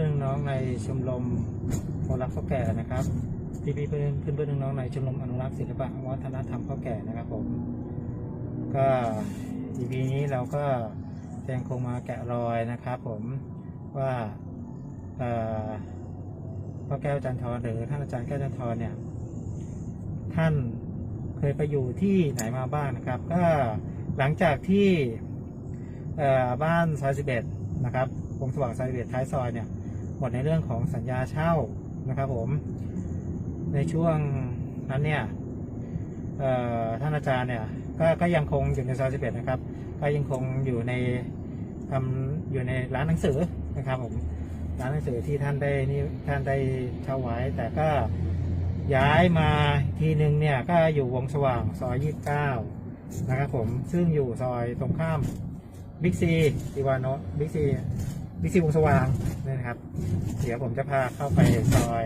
พื่อนน้องในชมรมคนรักพ่อแก่นะครับพี่พี่ๆเพื่อนเพื่อนเพื่อนน้องในชมรมอนุรักษ์ศิลปะวัฒนธรรมพ่อแก่นะครับผม ก็ EP นี้เราก็ยังคงมาแกะรอยนะครับ ผมว่าพ่อแก้วจันทรหรือท่านอาจารย์แก้วจันทรเนี่ย ท่านเคยไปอยู่ที่ไหนมาบ้างนะครับ ก็หลังจากที่บ้านซอย11นะครับวงสว่างซอย11ท้ายซอยเนี่ย หมดในเรื่องของสัญญาเช่านะครับผม ในช่วงนั้นเนี่ยท่านอาจารย์เนี่ยก็ก็ยังคงอยู่ในซอย11นะครับ ก็ยังคงอยู่ในทำอยู่ในร้านหนังสือนะครับผมร้านหนังสือที่ท่านได้นี่ท่านได้เช่าไว้ แต่ก็ย้ายมาทีหนึ่งเนี่ยก็อยู่วงสว่างซอย29นะครับผมซึ่งอยู่ซอยตรงข้ามบิ๊กซีอีวานโนบิ๊กซี บิ๊กซีวงสว่างนี่นะครับ เดี๋ยวผมจะพาเข้าไปซอย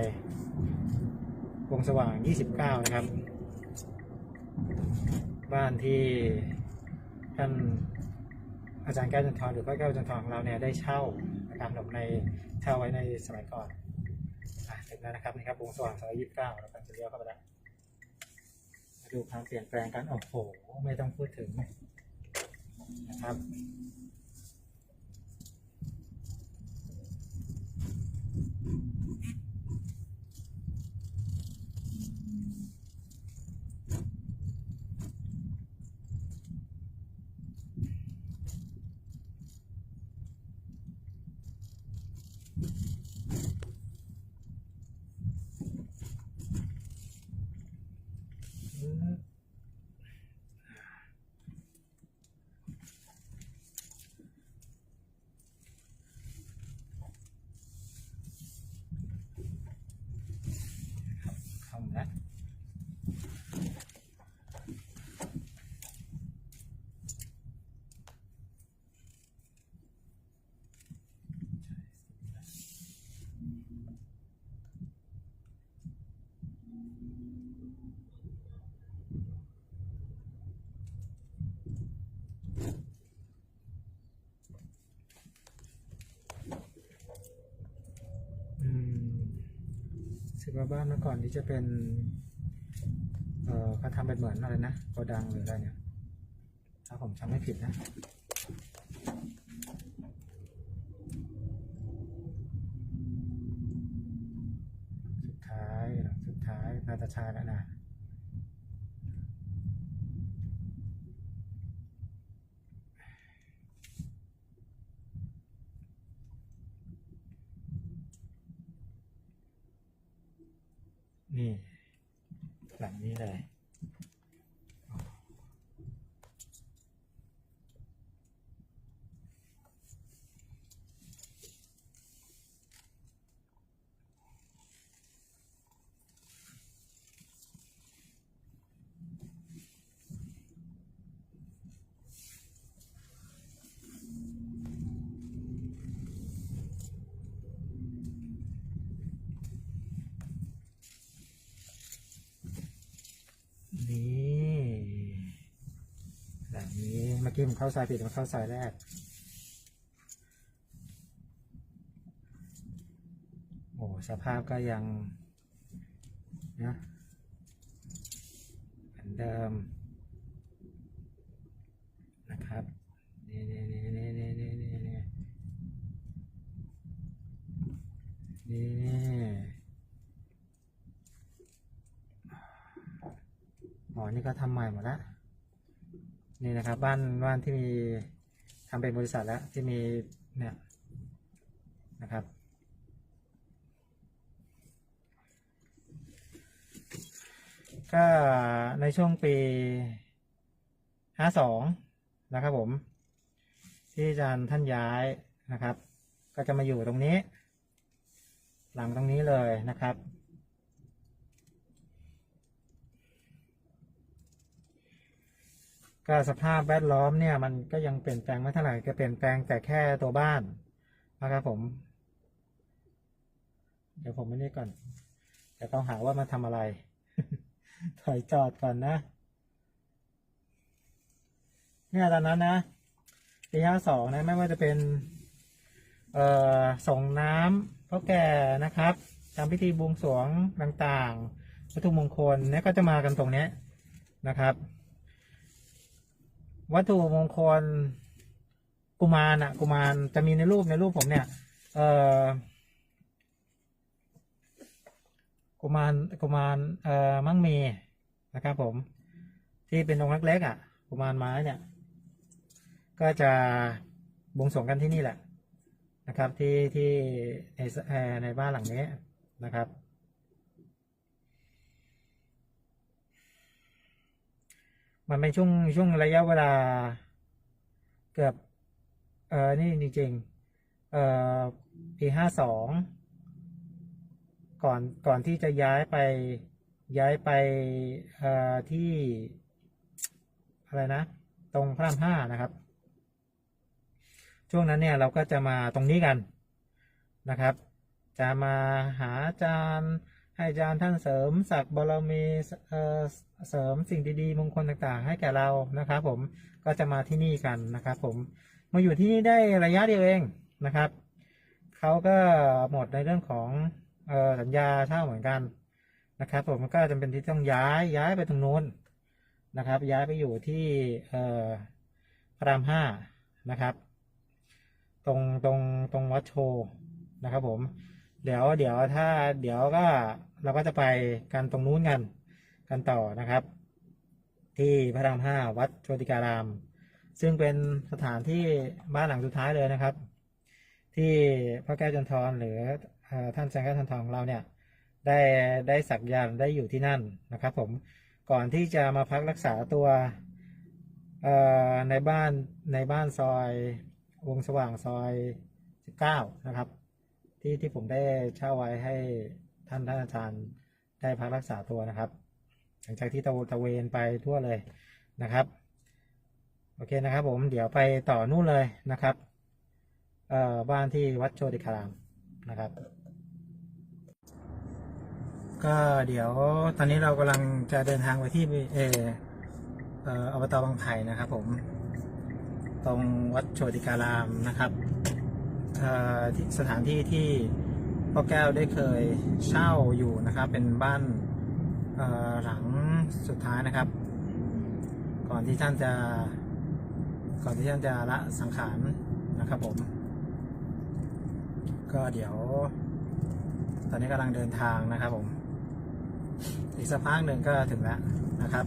วงสว่าง 29 นะครับ บ้านที่ท่านอาจารย์แก้วจันทรหรือพระแก้วจันทรของเราเนี่ยได้เช่านะครับผมในเช่าไว้ในสมัยก่อนอะถึงแล้วนะครับนี่ครับวงสว่างซอย29เรากำลังจะเลี้ยวเข้าไปแล้วมาดูความเปลี่ยนแปลงกันโอ้โห ไม่ต้องพูดถึงนะครับ สึกว่าบ้านเมื่อก่อนที่จะเป็น เอ่อเขาทำเป็นเหมือนอะไรนะโกดังหรืออะไรเนี่ย ถ้าผมจำไม่ผิดนะสุดท้ายหลังสุดท้ายนาตาชาแล้วนะ นี่หลังนี้เลย นี่หลังนี้ เมื่อกี้มันเข้าสายผิดมันเข้าสายแรก โอ้สภาพก็ยังนะเหมือนเดิมนะครับนี่นี่นี่นี่นี่นี่นี่นี่นี่อ๋อนี่ก็ทำใหม่หมดแล้ว นี่นะครับ บ้านบ้านที่มีทำเป็นบริษัทแล้วที่มีเนี่ยนะครับ ก็ในช่วงปีห้าสองนะครับผม ที่อาจารย์ท่านย้ายนะครับ ก็จะมาอยู่ตรงนี้ หลังตรงนี้เลยนะครับ ก็สภาพแวดล้อมเนี่ย มันก็ยังเปลี่ยนแปลงไม่เท่าไหร่ก็เปลี่ยนแปลงแต่แค่ตัวบ้านนะครับผม เดี๋ยวผมไม่นี่ก่อนเดี๋ยวต้องหาว่ามาทำอะไร ถอยจอดก่อนนะ เนี่ยตอนนั้นนะปีห้าสองนะไม่ว่าจะเป็น เอ่อส่งน้ำพพ่อแก่นะครับทำพิธีบวงสรวงต่างๆวัตถุมงคลเนี่ยก็จะมากันตรงนี้นะครับ วัตถุมงคลกุมารอะ กุมารจะมีในรูปในรูปผมเนี่ย เอ่อกุมารกุมารเอ่อมั่งมีนะครับผม ที่เป็นองค์เล็กๆอะ กุมารไม้เนี่ย ก็จะบวงสรวงกันที่นี่แหละนะครับ ที่ที่ในในบ้านหลังนี้นะครับ มันเป็นช่วงช่วงระยะเวลา เกือบเออนี่จริงๆเออปีห้าสองก่อนก่อนที่จะย้ายไปย้ายไปเอ่อที่อะไรนะ ตรงพระรามห้านะครับ ช่วงนั้นเนี่ยเราก็จะมาตรงนี้กันนะครับ จะมาหาอาจารย์ ให้อาจารย์ท่านเสริมศักดิ์บารมีเสริมสิ่งดีๆมงคลต่างๆ ให้แก่เรานะครับ ผมก็จะมาที่นี่กันนะครับ ผมมาอยู่ที่นี่ได้ระยะเดียวเองนะครับเขาก็หมดในเรื่องของสัญญาเช่าเหมือนกันนะครับ ผมก็จำเป็นที่ต้องย้ายย้ายไปตรงโน้นนะครับ ย้ายไปอยู่ที่เพระรามห้านะครับ ตรงตรงตรงวัดโชนะครับผม เดี๋ยวเดี๋ยวถ้าเดี๋ยวก็เราก็จะไปกันตรงนู้นกันกันต่อนะครับ ที่พระรามห้าวัดโชติการาม ซึ่งเป็นสถานที่บ้านหลังสุดท้ายเลยนะครับ ที่พระแก้วจันทรหรือเอ่อท่านแสงแก้วจันทร์ของเราเนี่ยได้ได้สักยันได้อยู่ที่นั่นนะครับ ผมก่อนที่จะมาพักรักษาตัวในบ้านในบ้านซอยวงสว่างซอย 19 นะครับ ที่ที่ผมได้เช่าไว้ให้ท่านท่านอาจารย์ได้พักรักษาตัวนะครับ หลังจากที่ตะตะเวนไปทั่วเลยนะครับโอเคนะครับ ผมเดี๋ยวไปต่อนู่นเลยนะครับเอ่อบ้านที่วัดโชติคารามนะครับ ก็เดี๋ยวตอนนี้เรากำลังจะเดินทางไปที่เออเอ่ออบตบางไผ่นะครับ ผม ตรงวัดโชติการามนะครับ สถานที่ที่พ่อแก้วได้เคยเช่าอยู่นะครับ เป็นบ้านหลังสุดท้ายนะครับ ก่อนที่ท่านจะ ก่อนที่ท่านจะละสังขารนะครับผม ก็เดี๋ยว ตอนนี้กำลังเดินทางนะครับผม อีกสักพักหนึ่งก็ถึงแล้วนะครับ